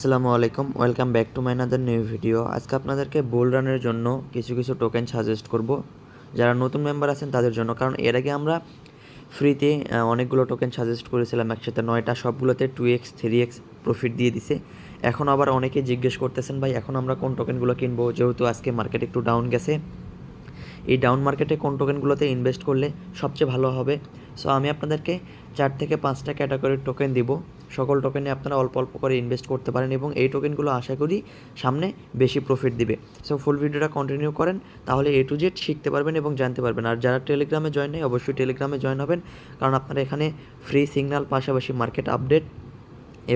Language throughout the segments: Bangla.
আসসালামু আলাইকুম welcome back to my another new video আজকে আপনাদেরকে বোল রানের জন্য কিছু কিছু টোকেন সাজেস্ট করব। যারা নতুন মেম্বার আছেন তাদের জন্য, কারণ এর আগে আমরা ফ্রিতে অনেকগুলো টোকেন সাজেস্ট করেছিলাম একসাথে, নয়টা, সবগুলোতে two X three X profit দিয়ে দিছে। এখন আবার অনেকে জিজ্ঞেস করতেছেন, ভাই, এখন আমরা কোন টোকেনগুলো কিনবো? যেহেতু আজকে মার্কেট একটু ডাউন গেছে। এই ডাউন মার্কেটে কোন টোকেনগুলোতে ইনভেস্ট করলে সবচেয়ে ভালো হবে? সো আমি আপনাদেরকে চার থেকে পাঁচটা ক্যাটাগরির টোকেন দিব। সকল টোকেনে আপনারা অল্প অল্প করে ইনভেস্ট করতে পারেন এবং এই টোকেনগুলো আশা করি সামনে বেশি প্রফিট দিবে। সো ফুল ভিডিওটা কন্টিনিউ করেন, তাহলে এ টু জেড শিখতে পারবেন এবং জানতে পারবেন। আর যারা টেলিগ্রামে জয়েন নেই, অবশ্যই টেলিগ্রামে জয়েন হবেন, কারণ আপনারা এখানে ফ্রি সিগন্যাল পাশাপাশি মার্কেট আপডেট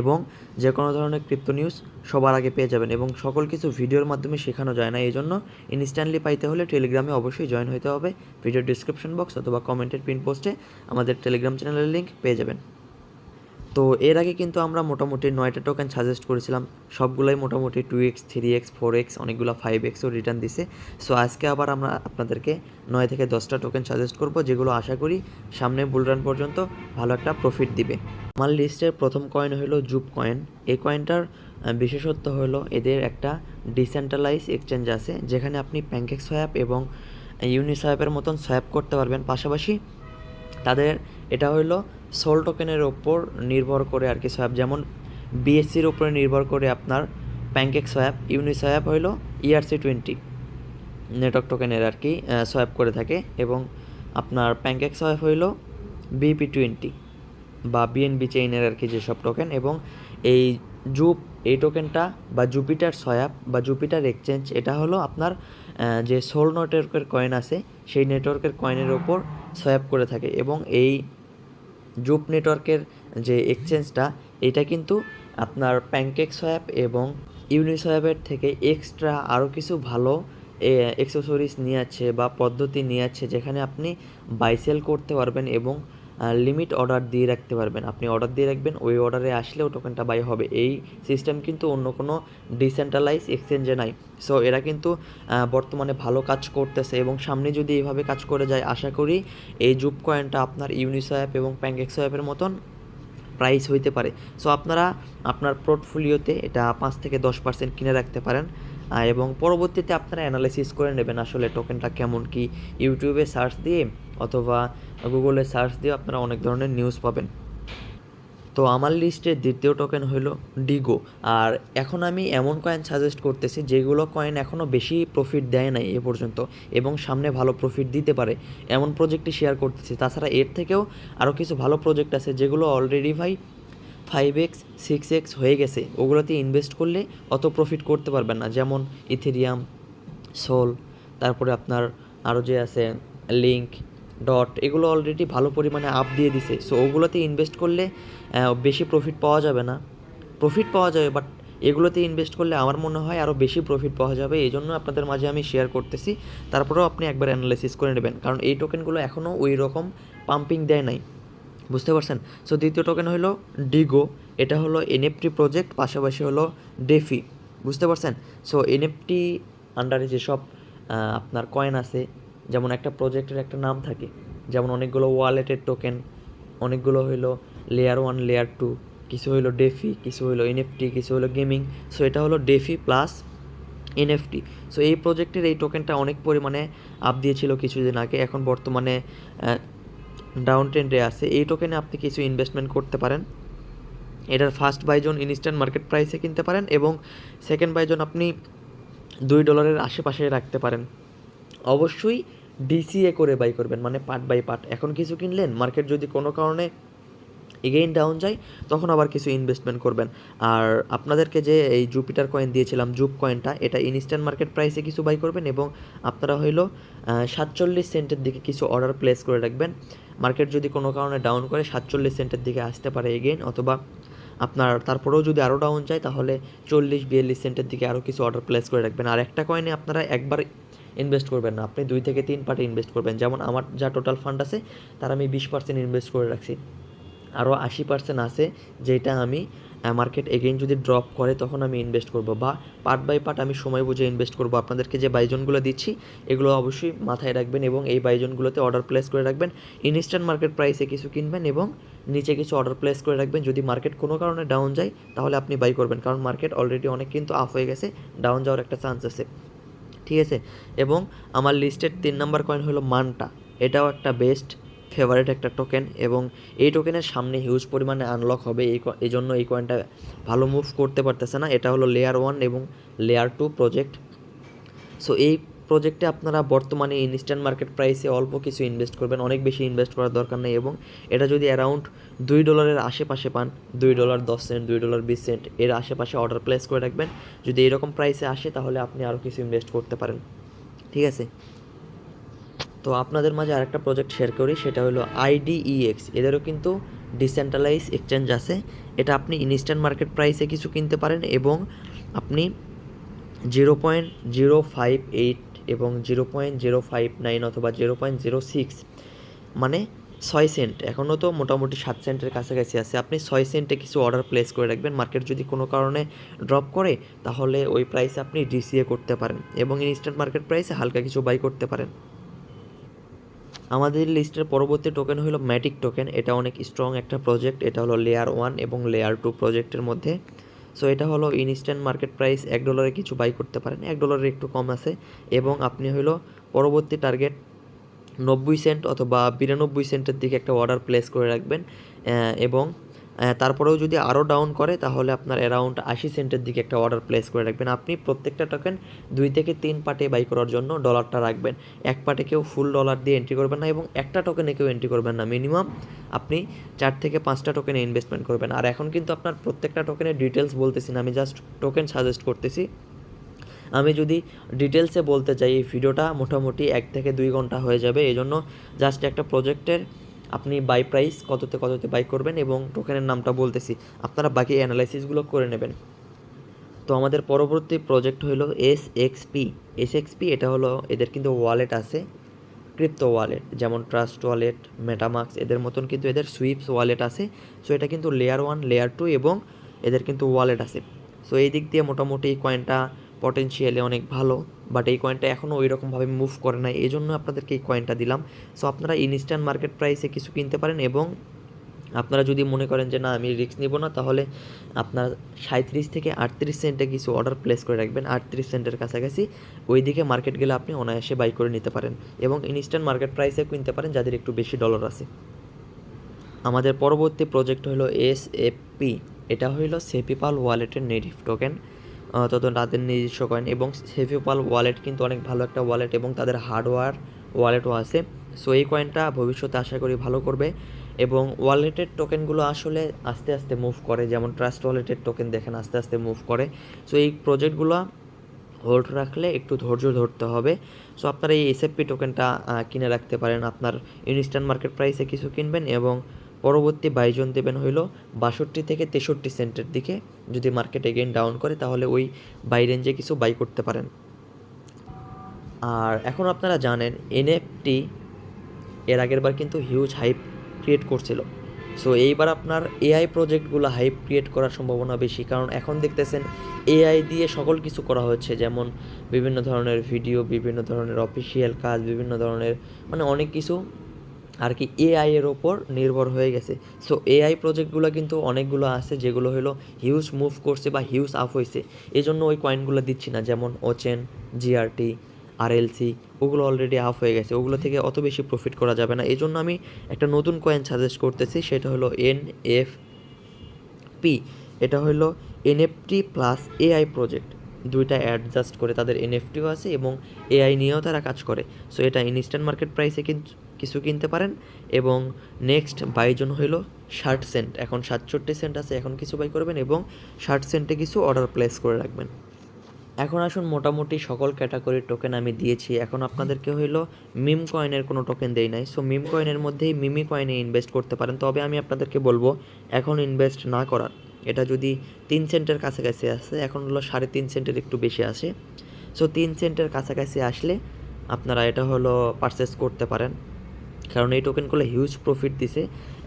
এবং যে কোনো ধরনের ক্রিপ্টো নিউজ সবার আগে পেয়ে যাবেন এবং সকল কিছু ভিডিওর মাধ্যমে শেখানো যায় না। এই জন্য ইনস্ট্যান্টলি পাইতে হলে টেলিগ্রামে অবশ্যই জয়েন হতে হবে। ভিডিওর ডিসক্রিপশন বক্স অথবা কমেন্টের পিন পোস্টে আমাদের টেলিগ্রাম চ্যানেলের লিঙ্ক পেয়ে যাবেন। তো এর আগে কিন্তু আমরা মোটামুটি নয়টা টোকেন সাজেস্ট করেছিলাম। সবগুলোই মোটামুটি two X three X four X অনেকগুলো ফাইভ এক্সও রিটার্ন দিছে। সো আজকে আবার আমরা আপনাদেরকে নয় থেকে দশটা টোকেন সাজেস্ট করব, যেগুলো আশা করি সামনে বুলরান পর্যন্ত ভালো একটা প্রফিট দিবে। আমার লিস্টের প্রথম কয়েন হলো জুপ কয়েন এই কয়েনটার বিশেষত্ব হলো এদের একটা ডিসেন্ট্রালাইজ এক্সচেঞ্জ আছে, যেখানে আপনি প্যানকেক সোয়াপ এবং ইউনিসোয়াপের মতন সোয়াপ করতে পারবেন। পাশাপাশি তাদের, এটা হলো সোল টোকেনের ওপর নির্ভর করে আর কি সোয়াপ যেমন বিএসসির উপরে নির্ভর করে আপনার প্যানকেক সোয়াপ ইউনিসোয়াপ হলো ইআরসি টোয়েন্টি নেটওয়ার্ক টোকেনের আর কি সোয়াপ করে থাকে। এবং আপনার প্যানকেক সোয়াপ হইল বিপি টোয়েন্টি বা বিএনবি চেইনের আর কি যেসব টোকেন। এবং এই জুপ, এই টোকেনটা বা জুপিটার সয়াপ বা জুপিটার এক্সচেঞ্জ, এটা হলো আপনার যে সোল নেটওয়ার্কের কয়েন আছে, সেই নেটওয়ার্কের কয়েনের ওপর সোয়াপ করে থাকে। এবং এই জুপ নেটওয়ার্কের যে এক্সচেঞ্জটা, এটা কিন্তু আপনার প্যানকেক সোয়াপ এবং ইউনিসোয়াপের থেকে এক্সট্রা আরও কিছু ভালো এক্সেসরিজ নিয়ে আছে বা পদ্ধতি নিয়ে আছে যেখানে আপনি বাইসেল করতে পারবেন এবং লিমিট অর্ডার দিয়ে রাখতে পারবেন। আপনি অর্ডার দিয়ে রাখবেন, ওই অর্ডারে আসলেও টোকেনটা বাই হবে। এই সিস্টেম কিন্তু অন্য কোনো ডিসেন্ট্রালাইজ এক্সচেঞ্জে নাই। সো এরা কিন্তু বর্তমানে ভালো কাজ করতেছে এবং সামনে যদি এইভাবে কাজ করে যায়, আশা করি এই জুপ কয়েনটা আপনার ইউনিসোয়াপ এবং প্যাঙ্কেক্স অ্যাপের মতন প্রাইস হইতে পারে। সো আপনারা আপনার পোর্টফোলিওতে এটা পাঁচ থেকে দশ পার্সেন্ট কিনে রাখতে পারেন। এবং পরবর্তীতে আপনারা অ্যানালাইসিস করে নেবেন আসলে টোকেনটা কেমন কি। ইউটিউবে সার্চ দিয়ে অথবা গুগলে সার্চ দিয়ে আপনারা অনেক ধরনের নিউজ পাবেন। তো আমার লিস্টের দ্বিতীয় টোকেন হলো ডিগো আর এখন আমি এমন কয়েন সাজেস্ট করতেছি, যেগুলো কয়েন এখনও বেশি প্রফিট দেয় নাই এ পর্যন্ত এবং সামনে ভালো প্রফিট দিতে পারে, এমন প্রজেক্টই শেয়ার করতেছি। তাছাড়া এর থেকেও আরও কিছু ভালো প্রজেক্ট আছে, যেগুলো অলরেডি ভাই ফাইভ এক্স সিক্স এক্স হয়ে গেছে। ওগুলোতে ইনভেস্ট করলে অত প্রফিট করতে পারবেন না। যেমন ইথেরিয়াম সোল তারপরে আপনার আরও যে আছে লিঙ্ক ডট এগুলো অলরেডি ভালো পরিমাণে আপ দিয়ে দিছে। সো ওগুলোতে ইনভেস্ট করলে বেশি প্রফিট পাওয়া যাবে না। প্রফিট পাওয়া যাবে বাট এগুলোতে ইনভেস্ট করলে আমার মনে হয় আরও বেশি প্রফিট পাওয়া যাবে। এই জন্য আপনাদের মাঝে আমি শেয়ার করতেছি। তারপরেও আপনি একবার অ্যানালাইসিস করে নেবেন। কারণ এই টোকেনগুলো এখনও ওই রকম পাম্পিং দেয় নাই। বুঝতে পারছেন? সো দ্বিতীয় টোকেন হলো ডিগো এটা হলো এনএফটি প্রজেক্ট পাশাপাশি হলো ডেফি বুঝতে পারছেন? সো এনএফটি আন্ডারে যেসব আপনার কয়েন আছে যেমন একটা প্রজেক্টের একটা নাম থাকে, যেমন অনেকগুলো ওয়ালেটের টোকেন অনেকগুলো হইল লেয়ার ওয়ান লেয়ার টু কিছু হইল ডেফি কিছু হইল এনএফটি কিছু হইল গেমিং সো এটা হলো ডেফি প্লাস এনএফটি সো এই প্রজেক্টের এই টোকেনটা অনেক পরিমাণে আপ দিয়েছিল কিছুদিন আগে, এখন বর্তমানে ডাউন ট্রেন্ডে আছে। এই টোকেনে আপনি কিছু ইনভেস্টমেন্ট করতে পারেন। এটার ফার্স্ট বাইজন ইনস্ট্যান্ট মার্কেট প্রাইসে কিনতে পারেন এবং সেকেন্ড বাইজন আপনি দুই ডলারের আশেপাশে রাখতে পারেন। অবশ্যই ডিসিএ করে বাই করবেন মানে পার্ট বাই পার্ট এখন কিছু কিনলেন মার্কেট যদি কোনো কারণে এগেইন ডাউন যায়, তখন আবার কিছু ইনভেস্টমেন্ট করবেন। আর আপনাদেরকে যে এই জুপিটার কয়েন দিয়েছিলাম জুপ কয়েনটা এটা ইনস্ট্যান্ট মার্কেট প্রাইসে কিছু বাই করবেন এবং আপনারা হইল সাতচল্লিশ সেন্টের দিকে কিছু অর্ডার প্লেস করে রাখবেন। মার্কেট যদি কোনো কারণে ডাউন করে, সাতচল্লিশ সেন্টের দিকে আসতে পারে এগেইন অথবা আপনার তারপরেও যদি আরও ডাউন যায়, তাহলে চল্লিশ, বিয়াল্লিশ সেন্টের দিকে আরও কিছু অর্ডার প্লেস করে রাখবেন। আর একটা কয়েনে আপনারা একবার ইনভেস্ট করবেন না। আপনি দুই থেকে তিন পার্টে ইনভেস্ট করবেন। যেমন আমার যা টোটাল ফান্ড আছে, তার আমি বিশ পার্সেন্ট ইনভেস্ট করে রাখছি। আরও আশি পার্সেন্ট আছে, যেটা আমি মার্কেট এগেইন যদি ড্রপ করে, তখন আমি ইনভেস্ট করব বা পার্ট বাই পার্ট আমি সময় বুঝে ইনভেস্ট করব। আপনাদেরকে যে বাইজনগুলো দিচ্ছি, এগুলো অবশ্যই মাথায় রাখবেন এবং এই বাইজনগুলোতে অর্ডার প্লেস করে রাখবেন। ইনস্ট্যান্ট মার্কেট প্রাইসে কিছু কিনবেন এবং নিচে কিছু অর্ডার প্লেস করে রাখবেন। যদি মার্কেট কোনো কারণে ডাউন যায়, তাহলে আপনি বাই করবেন। কারণ মার্কেট অলরেডি অনেক কিন্তু আপ হয়ে গেছে ডাউন যাওয়ার একটা চান্স আছে। ঠিক আছে? এবং আমার লিস্টের তিন নম্বর কয়েন হলো মানটা এটাও একটা বেস্ট ফেভারিট একটা টোকেন এবং এই টোকেনের সামনে হিউজ পরিমাণে আনলক হবে। এই এই জন্য এই কয়েনটা ভালো মুভ করতে পারতেছে না। এটা হলো লেয়ার ওয়ান এবং লেয়ার টু প্রজেক্ট সো এই প্রজেক্টে আপনারা বর্তমানে ইনস্ট্যান্ট মার্কেট প্রাইসে অল্প কিছু ইনভেস্ট করবেন, অনেক বেশি ইনভেস্ট করার দরকার নেই এবং এটা যদি অ্যারাউন্ড দুই ডলারের আশেপাশে পান, দুই ডলার দশ সেন্ট দুই ডলার বিশ সেন্ট এর আশেপাশে অর্ডার প্লেস করে রাখবেন। যদি এরকম প্রাইসে আসে, তাহলে আপনি আরও কিছু ইনভেস্ট করতে পারেন। ঠিক আছে? তো আপনাদের মাঝে আরেকটা প্রজেক্ট শেয়ার করি, সেটা হলো আইডিইএক্স এদেরও কিন্তু ডিসেন্ট্রালাইজ এক্সচেঞ্জ আছে। এটা আপনি ইনস্ট্যান্ট মার্কেট প্রাইসে কিছু কিনতে পারেন এবং আপনি zero point zero five eight এবং zero point zero five nine অথবা জিরো পয়েন্ট জিরো সিক্স মানে ছয় সেন্ট এখনও তো মোটামুটি সাত সেন্টের কাছাকাছি আছে। আপনি ছয় সেন্টে কিছু অর্ডার প্লেস করে রাখবেন। মার্কেট যদি কোনো কারণে ড্রপ করে, তাহলে ওই প্রাইসে আপনি ডিসিএ করতে পারেন এবং ইনস্ট্যান্ট মার্কেট প্রাইসে হালকা কিছু বাই করতে পারেন। আমাদের লিস্টের পরবর্তী টোকেন হলো ম্যাটিক টোকেন এটা অনেক স্ট্রং একটা প্রজেক্ট এটা হলো লেয়ার ওয়ান এবং লেয়ার টু প্রজেক্টের মধ্যে। সো এটা হলো ইনস্ট্যান্ট মার্কেট প্রাইস এক ডলারে কিছু বাই করতে পারেন। এক ডলারের একটু কম আছে এবং আপনি হলো পরবর্তী টার্গেট নব্বই সেন্ট অথবা বিরানব্বই সেন্টের দিকে একটা অর্ডার প্লেস করে রাখবেন এবং তারপরেও যদি আরও ডাউন করে, তাহলে আপনার অ্যারাউন্ড আশি সেন্টের দিকে একটা অর্ডার প্লেস করে রাখবেন। আপনি প্রত্যেকটা টোকেন দুই থেকে তিন পার্টে বাই করার জন্য ডলারটা রাখবেন। এক পার্টে কেউ ফুল ডলার দিয়ে এন্ট্রি করবেন না এবং একটা টোকেনে কেউ এন্ট্রি করবেন না। মিনিমাম আপনি চার থেকে পাঁচটা টোকেনে ইনভেস্টমেন্ট করবেন। আর এখন কিন্তু আপনার প্রত্যেকটা টোকেনের ডিটেলস বলতেছি না, আমি জাস্ট টোকেন সাজেস্ট করতেছি। আমি যদি ডিটেলসে বলতে চাই, এই ভিডিওটা মোটামুটি এক থেকে দুই ঘণ্টা হয়ে যাবে। এই জন্য জাস্ট একটা প্রজেক্টের আপনি বাই প্রাইস কততে কততে বাই করবেন এবং টোকেনের নামটা বলতেছি। আপনারা বাকি অ্যানালাইসিসগুলো করে নেবেন। তো আমাদের পরবর্তী প্রজেক্ট হলো S X P S X P এটা হলো এদের কিন্তু ওয়ালেট আছে ক্রিপ্টো ওয়ালেট যেমন ট্রাস্ট ওয়ালেট মেটামাক্স এদের মতন কিন্তু এদের সুইপস ওয়ালেট আছে। সো এটা কিন্তু লেয়ার ওয়ান লেয়ার টু এবং এদের কিন্তু ওয়ালেট আছে। সো এই দিক দিয়ে মোটামুটি কয়েনটা পটেনশিয়ালি অনেক ভালো বাট এই কয়েনটা এখনও ওই রকমভাবে মুভ করে না এই জন্য আপনাদেরকে এই কয়েনটা দিলাম। সো আপনারা ইনস্ট্যান্ট মার্কেট প্রাইসে কিছু কিনতে পারেন এবং আপনারা যদি মনে করেন যে, না, আমি রিস্ক নিব না, তাহলে আপনার সাঁত্রিশ থেকে আটত্রিশ সেন্টে কিছু অর্ডার প্লেস করে রাখবেন, আটত্রিশ সেন্টের কাছাকাছি। ওই দিকে মার্কেট গেলে আপনি অনায়াসে বাই করে নিতে পারেন এবং ইনস্ট্যান্ট মার্কেট প্রাইসে কিনতে পারেন, যাদের একটু বেশি ডলার আছে। আমাদের পরবর্তী প্রজেক্ট হলো এস এফ পি এটা হইল সেপিপাল ওয়ালেটের নেটিভ টোকেন তত তাদের নিজস্ব কয়েন এবং সেপিপাল ওয়ালেট কিন্তু অনেক ভালো একটা ওয়ালেট এবং তাদের হার্ডওয়্যার ওয়ালেটও আছে। সো এই কয়েনটা ভবিষ্যতে আশা করি ভালো করবে এবং ওয়ালেটের টোকেনগুলো আসলে আস্তে আস্তে মুভ করে, যেমন ট্রাস্ট ওয়ালেটের টোকেন দেখেন আস্তে আস্তে মুভ করে। সো এই প্রজেক্টগুলো হোল্ড রাখলে একটু ধৈর্য ধরতে হবে। সো আপনারা এই এসএফপি টোকেনটা কিনে রাখতে পারেন। আপনার ইনস্ট্যান্ট মার্কেট প্রাইসে কিছু কিনবেন এবং পরবর্তী বাইজন দেবেন হইল বাষট্টি থেকে তেষট্টি সেন্টের দিকে। যদি মার্কেট এগেইন ডাউন করে, তাহলে ওই বাই রেঞ্জে কিছু বাই করতে পারেন। আর এখন আপনারা জানেন এনএফটি এর আগের বার কিন্তু হিউজ হাইপ ক্রিয়েট করছিল। সো এইবার আপনার এআই প্রজেক্টগুলো হাইপ ক্রিয়েট করার সম্ভাবনা বেশি। কারণ এখন দেখতেছেন এআই দিয়ে সকল কিছু করা হচ্ছে। যেমন বিভিন্ন ধরনের ভিডিও বিভিন্ন ধরনের অফিসিয়াল কাজ, বিভিন্ন ধরনের মানে অনেক কিছু আর কি এআই এর ওপর নির্ভর হয়ে গেছে। সো এআই প্রজেক্টগুলো কিন্তু অনেকগুলো আছে, যেগুলো হলো হিউজ মুভ করছে বা হিউজ আপ হয়েছে এই জন্য ওই কয়েনগুলো দিচ্ছি না, যেমন ওচেন জিআরটি আরএলসি ওগুলো অলরেডি আপ হয়ে গেছে। ওগুলো থেকে অত বেশি প্রফিট করা যাবে না। এই জন্য আমি একটা নতুন কয়েন সাজেস্ট করতেছি, সেটা হলো এন এফ পি এটা হলো এনএফটি প্লাস এআই প্রজেক্ট দুইটা অ্যাডজাস্ট করে তাদের এনএফটিও আছে এবং এআই নিয়েও তারা কাজ করে। সো এটা ইনস্ট্যান্ট মার্কেট প্রাইসে কিন্তু কিছু কিনতে পারেন এবং নেক্সট বাইজন হইল ষাট সেন্ট এখন সাতষট্টি সেন্ট আছে, এখন কিছু বাই করবেন এবং ষাট সেন্টে কিছু অর্ডার প্লেস করে রাখবেন। এখন আসুন, মোটামুটি সকল ক্যাটাগরির টোকেন আমি দিয়েছি। এখন আপনাদেরকে হইল মিম কয়েনের কোনো টোকেন দেই নাই। সো মিম কয়েনের মধ্যেই মিমি কয়েনে ইনভেস্ট করতে পারেন। তবে আমি আপনাদেরকে বলব, এখন ইনভেস্ট না করার। এটা যদি তিন সেন্টের কাছাকাছি আসে, এখন হলো সাড়ে তিন সেন্টের একটু বেশি আসে। সো তিন সেন্টের কাছাকাছি আসলে আপনারা এটা হলো পারচেস করতে পারেন। কারণ এই টোকেনগুলো হিউজ প্রফিট দিছে।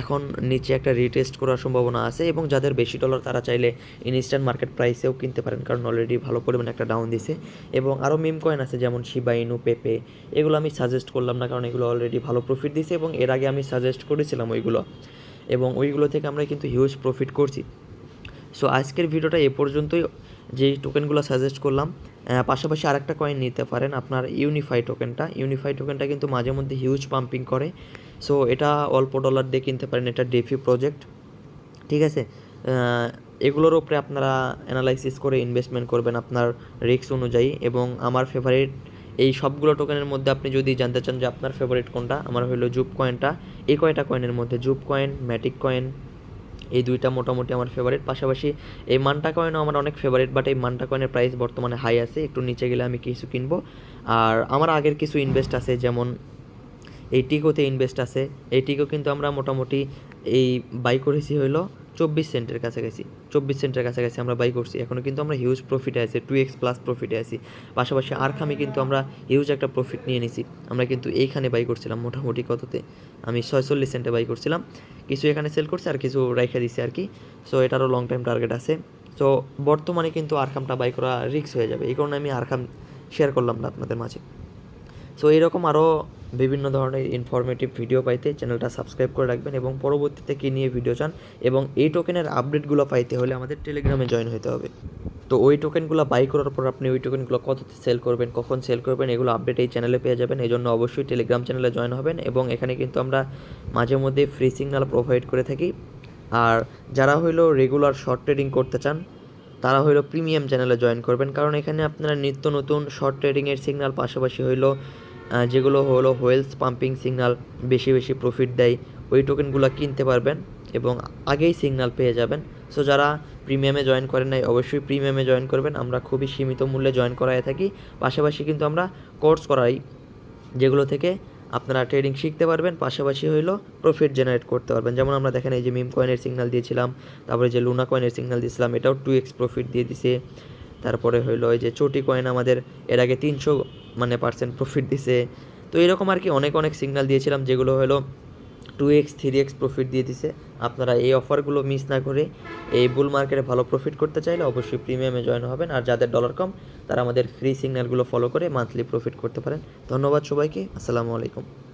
এখন নিচে একটা রিটেস্ট করার সম্ভাবনা আছে এবং যাদের বেশি ডলার তারা চাইলে ইনস্ট্যান্ট মার্কেট প্রাইসেও কিনতে পারেন, কারণ অলরেডি ভালো পরিমাণে একটা ডাউন দিছে। এবং আরও মিম কয়েন আছে যেমন শিবা ইনু পেপে এগুলো আমি সাজেস্ট করলাম না কারণ এগুলো অলরেডি ভালো প্রফিট দিছে এবং এর আগে আমি সাজেস্ট করেছিলাম ওইগুলো। এবং ওইগুলো থেকে আমরা কিন্তু হিউজ প্রফিট করছি। সো আজকের ভিডিওটা এ পর্যন্তই। যেই টোকেনগুলো সাজেস্ট করলাম পাশাপাশি আরেকটা কয়েন নিতে পারেন আপনার ইউনিফাই টোকেনটা ইউনিফাই টোকেনটা কিন্তু মাঝে মধ্যে হিউজ পাম্পিং করে। সো এটা অল্প ডলার দিয়ে কিনতে পারেন, এটা ডেফি প্রজেক্ট ঠিক আছে? এগুলোর উপরে আপনারা অ্যানালাইসিস করে ইনভেস্টমেন্ট করবেন আপনার রিস্ক অনুযায়ী। এবং আমার ফেভারিট এই সবগুলো টোকেনের মধ্যে আপনি যদি জানতে চান যে আপনার ফেভারিট কোনটা, আমার হলো জুপ কয়েনটা এই কয়টা কয়েনের মধ্যে? জুপ কয়েন ম্যাটিক কয়েন এই দুইটা মোটামুটি আমার ফেভারিট পাশাপাশি এই মানটা কয়েনও আমার অনেক ফেভারিট বাট এই মানটা কয়েনের প্রাইস বর্তমানে হাই আছে। একটু নিচে গেলে আমি কিছু কিনবো। আর আমার আগের কিছু ইনভেস্ট আছে, যেমন এই টিকোতে ইনভেস্ট আছে। এই টিকো কিন্তু আমরা মোটামুটি এই বাই করেছি হইল চব্বিশ সেন্টের কাছাকাছি, চব্বিশ সেন্টের কাছাকাছি আমরা বাই করছি। এখনও কিন্তু আমরা হিউজ প্রফিটে আছি টু এক্স প্লাস প্রফিটে আছি। পাশাপাশি আরখামে কিন্তু আমরা হিউজ একটা প্রফিট নিয়ে নিছি। আমরা কিন্তু এইখানে বাই করছিলাম মোটামুটি কততে? আমি ছয়চল্লিশ সেন্টে বাই করছিলাম। কিছু এখানে সেল করছে আর কিছু রাইখা দিছি আর কি। সো এটারও লং টাইম টার্গেট আছে। সো বর্তমানে কিন্তু আরখামটা বাই করা রিস্ক হয়ে যাবে। এই কারণে আমি আরখাম শেয়ার করলাম না আপনাদের মাঝে। সো এরকম আরও বিভিন্ন ধরনের ইনফরমেটিভ ভিডিও পাইতে চ্যানেলটা সাবস্ক্রাইব করে রাখবেন এবং পরবর্তীতে কী নিয়ে ভিডিও চান এবং এই টোকেনের আপডেটগুলো পাইতে হলে আমাদের টেলিগ্রামে জয়েন হতে হবে। তো ওই টোকেনগুলো বাই করার পর আপনি ওই টোকেনগুলো কততে সেল করবেন, কখন সেল করবেন, এগুলো আপডেট এই চ্যানেলে পেয়ে যাবেন, এই জন্য অবশ্যই টেলিগ্রাম চ্যানেলে জয়েন হবেন এবং এখানে কিন্তু আমরা মাঝে মধ্যে ফ্রি সিগনাল প্রোভাইড করে থাকি। আর যারা হইল রেগুলার শর্ট ট্রেডিং করতে চান, তারা হইল প্রিমিয়াম চ্যানেলে জয়েন করবেন। কারণ এখানে আপনারা নিত্য নতুন শর্ট ট্রেডিংয়ের সিগনাল পাশাপাশি হইল যেগুলো হলো হোয়েলস পাম্পিং সিগনাল বেশি বেশি প্রফিট দেয়, ওই টোকেনগুলো কিনতে পারবেন এবং আগেই সিগনাল পেয়ে যাবেন। সো যারা প্রিমিয়ামে জয়েন করেন নাই, অবশ্যই প্রিমিয়ামে জয়েন করবেন। আমরা খুবই সীমিত মূল্যে জয়েন করায় থাকি। পাশাপাশি কিন্তু আমরা কোর্স করাই, যেগুলো থেকে আপনারা ট্রেডিং শিখতে পারবেন। পাশাপাশি হইল প্রফিট জেনারেট করতে পারবেন। যেমন আমরা দেখেন এই যে মিম কয়েনের সিগন্যাল দিয়েছিলাম, তারপরে যে লুনা কয়েনের সিগনাল দিয়েছিলাম, এটাও টু এক্স প্রফিট দিয়ে দিছে। তারপরে হইল এই যে চটি কয়েন আমাদের, এর আগে তিনশো মানে পার্সেন্ট প্রফিট দিছে। তো এরকম আর কি অনেক অনেক সিগনাল দিয়েছিলাম যেগুলো হলো two X three X profit দিয়ে দিছে। আপনারা এই অফারগুলো মিস না করে এই বুল মার্কেটে ভালো প্রফিট করতে চাইলে অবশ্যই প্রিমিয়ামে জয়েন হবেন। আর যাদের ডলার কম, তারা আমাদের ফ্রি সিগনালগুলো ফলো করে মান্থলি প্রফিট করতে পারেন। ধন্যবাদ সবাইকে। আসসালামু আলাইকুম।